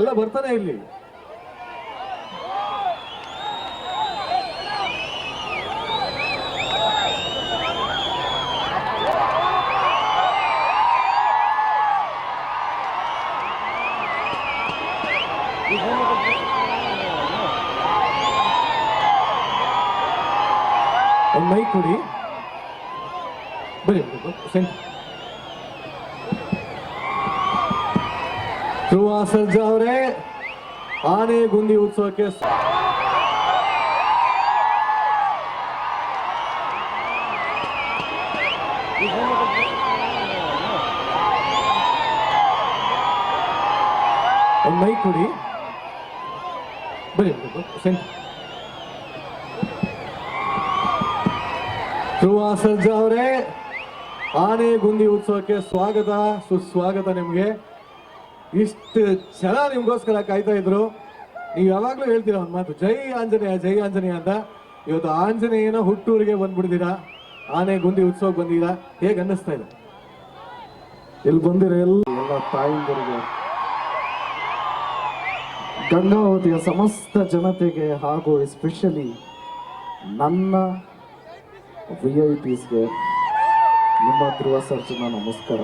ಎಲ್ಲ ಬರ್ತಾನೆ ಇಲ್ಲಿ. ಮೈಕ್ ಕೊಡಿ. ಬರೀ ಸೆಂಟ್ ಧ್ರುವ ಸರ್ಜಾ ಅವರೇ, ಆನೆ ಗುಂಡಿ ಉತ್ಸವಕ್ಕೆ ಒಂದು ಮೈಕ್ ಕೊಡಿ. ಬರೀ ಧ್ರುವ ಸರ್ಜಾ ಅವರೇ, ಆನೆ ಗುಂಡಿ ಉತ್ಸವಕ್ಕೆ ಸ್ವಾಗತ, ಸುಸ್ವಾಗತ ನಿಮ್ಗೆ. ಇಷ್ಟು ಜನ ನಿಮ್ಗೋಸ್ಕರ ಕಾಯ್ತಾ ಇದ್ರು. ನೀವು ಯಾವಾಗ್ಲೂ ಹೇಳ್ತೀರ ಒಂದು ಮಾತು, ಜೈ ಆಂಜನೇಯ ಜೈ ಆಂಜನೇಯ ಅಂತ. ಇವತ್ತು ಆಂಜನೇಯನ ಹುಟ್ಟೂರಿಗೆ ಬಂದ್ಬಿಡ್ತೀರಾ ಆನೆ ಗುಂಡಿ ಉತ್ಸವ ಬಂದಿರಾ ಹೇಗೆ ಅನ್ನಿಸ್ತಾ ಇದೆ? ಇಲ್ಲಿ ಬಂದಿರೋ? ಎಲ್ಲ ಎಲ್ಲ ತಾಯಿಂದರಿಗೆ, ಗಂಗಾವತಿಯ ಸಮಸ್ತ ಜನತೆಗೆ ಹಾಗೂ ಎಸ್ಪೆಷಲಿ ನನ್ನ ವಿ ಐ ಪಿಸ್ಗೆ ನಿಮ್ಮ ಧ್ರುವ ಸರ್ಜನ ನಮಸ್ಕಾರ.